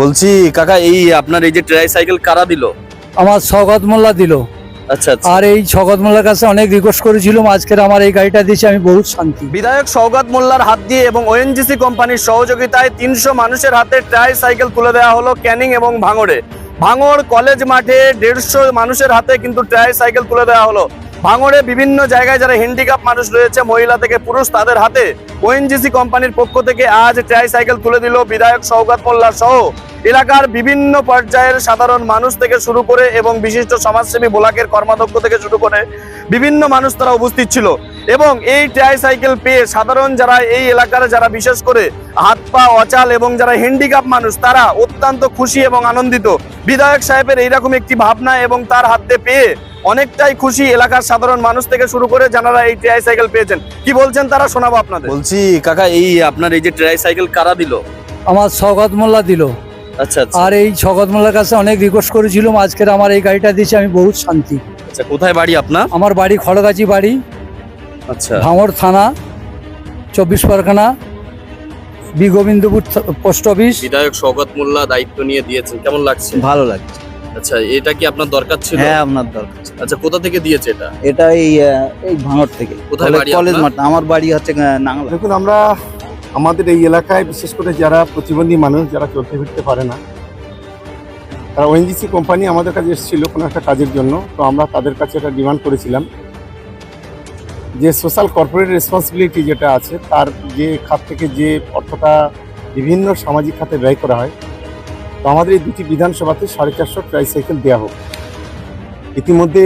বলছি কাকা এই আপনার এই যে ট্রাই সাইকেল কারা দিল? আমার স্বগত মোল্লা দিল। আচ্ছা আচ্ছা। আর এই মোল্লার কাছে অনেক রিকোয়েস্ট করেছিলাম আজকের আমার এই গাড়িটা দিয়েছে আমি বহুত শান্তি। বিধায়ক সৌগত মোল্লার হাত দিয়ে এবং ওএনজিসি কোম্পানির সহযোগিতায় তিনশো মানুষের হাতে ট্রাই সাইকেল তুলে দেওয়া হলো ক্যানিং এবং ভাঙড়ে। ভাঙড় কলেজ মাঠে দেড়শো মানুষের হাতে কিন্তু ট্রাই সাইকেল তুলে দেওয়া হলো। ভাঙড়ে বিভিন্ন জায়গায় যারা হ্যান্ডিক্যাপ মানুষ রয়েছে, মহিলা থেকে পুরুষ, তাদের হাতে ওএনজিসি কোম্পানির পক্ষ থেকে আজ ট্রাই সাইকেল তুলে দিল বিধায়ক সৌগত মোল্লা সহ এলাকার বিভিন্ন পর্যায়ের সাধারণ মানুষ থেকে শুরু করে এবং বিশিষ্ট সমাজসেবী বোলাকের কর্মাধ্যক্ষ থেকে শুরু করে বিভিন্ন মানুষ তারা উপস্থিত ছিল। এবং এই ট্রাই সাইকেল পেয়ে সাধারণ যারা এই এলাকার যারা বিশেষ করে হাত পা অচাল এবং যারা হ্যান্ডিক্যাপ মানুষ, তারা অত্যন্ত খুশি এবং আনন্দিত। বিধায়ক সাহেবের এইরকম একটি ভাবনা এবং তার হাতে পেয়ে অনেকটাই খুশি এলাকার সাধারণ মানুষ থেকে শুরু করে যারা এই ট্রাই সাইকেল পেয়েছেন। কি বলছেন তারা? শোনাবো আপনাদের। বলছি কাকা এই আপনার এই যে ট্রাই সাইকেল কারা দিল? আমার স্বগত মোল্লা দিল। আচ্ছা আচ্ছা। আর এই স্বগত মোল্লার কাছে অনেক রিকোয়েস্ট করেছিলাম আজকের আমার এই গাড়িটা দিয়েছে আমি বহুত শান্তি। আচ্ছা কোথায় বাড়ি আপনার? আমার বাড়ি খড়গাছি বাড়ি আচ্ছা। ভাঙড় থানা চব্বিশ Pargana B Gobindapur post office বিধায়ক সৌগত মোল্লা দায়িত্ব নিয়ে দিয়েছেন কেমন লাগছে? ভালো লাগছে। আচ্ছা এটা কি আপনার দরকার ছিল? হ্যাঁ আপনার দরকার ছিল। আচ্ছা কোথা থেকে দিয়েছে এটা? এটা এই এই ভাঙড় থেকে। কোথায় কলেজ- বাড়ি কলেজ মাঠ আমার বাড়ি হচ্ছে নাংলা দেখুন আমরা আমাদের এই এলাকায় বিশেষ করে যারা প্রতিবন্ধী মানুষ যারা চলতে ফিরতে পারে না তারা ওএনজিসি কোম্পানি আমাদের কাছে এসেছিল কোনো একটা কাজের জন্য। তো আমরা তাদের কাছে একটা ডিমান্ড করেছিলাম যে সোশ্যাল কর্পোরেট রেসপন্সিবিলিটি যেটা আছে তার যে খাত থেকে যে অর্থটা বিভিন্ন সামাজিক খাতে ব্যয় করা হয় তো আমাদের এই দুটি বিধানসভাতে সাড়ে চারশো ট্রাইসাইকেল দেওয়া হোক। ইতিমধ্যে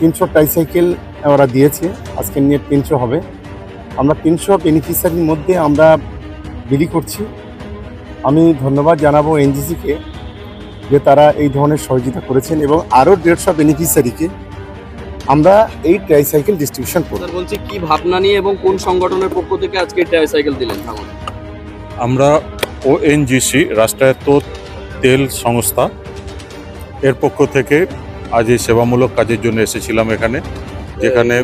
তিনশো ট্রাইসাইকেল ওরা দিয়েছে। আজকে নিয়ে তিনশো হবে। আমরা তিনশো বেনিফিশিয়ারির মধ্যে আমরা বিলি করছি। আমি ধন্যবাদ জানাব এনজিসিকে যে তারা এই ধরনের সহযোগিতা করেছেন এবং আরও দেড়শো বেনিফিশিয়ারিকে আমরা এই ট্রাইসাইকেল ডিস্ট্রিবিউশন করব। বলছি কি ভাবনা নিয়ে এবং কোন সংগঠনের পক্ষ থেকে আজকে ট্রাই সাইকেল দিলেন? আমরা ওএনজিসি রাষ্ট্রায়ত্ত তেল সংস্থা এর পক্ষ থেকে আজ এই সেবামূলক কাজের জন্য এসেছিলাম এখানে, যেখানে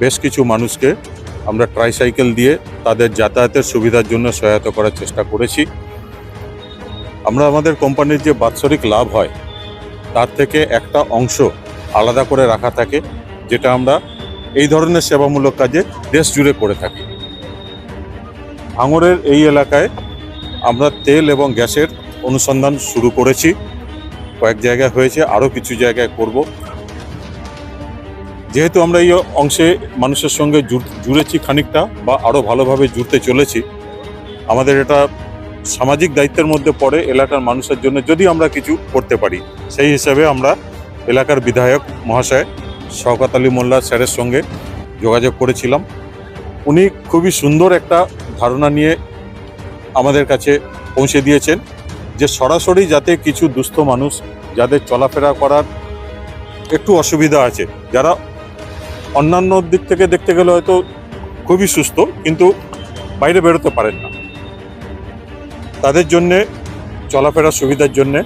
বেশ কিছু মানুষকে আমরা ট্রাইসাইকেল দিয়ে তাদের যাতায়াতের সুবিধার জন্য সহায়তা করার চেষ্টা করেছি। আমরা আমাদের কোম্পানির যে বাৎসরিক লাভ হয়, তার থেকে একটা অংশ আলাদা করে রাখা থাকে, যেটা আমরা এই ধরনের সেবামূলক কাজে দেশ জুড়ে করে থাকি। ভাঙড়ের এই এলাকায় আমরা তেল এবং গ্যাসের অনুসন্ধান শুরু করেছি। কয়েক জায়গায় হয়েছে, আরও কিছু জায়গায় করব। যেহেতু আমরা এই অংশে মানুষের সঙ্গে জুড়েছি খানিকটা বা আরও ভালোভাবে জুড়তে চলেছি, আমাদের এটা সামাজিক দায়িত্বের মধ্যে পড়ে এলাকার মানুষের জন্য যদি আমরা কিছু করতে পারি। সেই হিসাবে আমরা এলাকার বিধায়ক মহাশয় শওকাত আলী মোল্লা স্যারের সঙ্গে যোগাযোগ করেছিলাম। উনি খুবই সুন্দর একটা ধারণা নিয়ে আমাদের কাছে পৌঁছে দিয়েছেন। যে সরাসরি যাতে কিছু দুস্থ মানুষ যাদের চলাফেরা করার একটু অসুবিধা আছে, যারা অন্যান্য দিক থেকে দেখতে গেলে হয়তো খুবই সুস্থ, কিন্তু বাইরে বেরোতে পারেন না। তাদের জন্যে, চলাফেরার সুবিধার জন্যে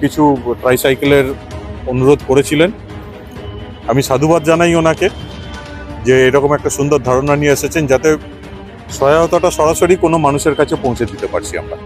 কিছু ট্রাইসাইকেলের অনুরোধ করেছিলেন। আমি সাধুবাদ জানাই ওনাকে যে এরকম একটা সুন্দর ধারণা নিয়ে এসেছেন, যাতে সহায়তাটা সরাসরি কোনো মানুষের কাছে পৌঁছে দিতে পারছি আমরা।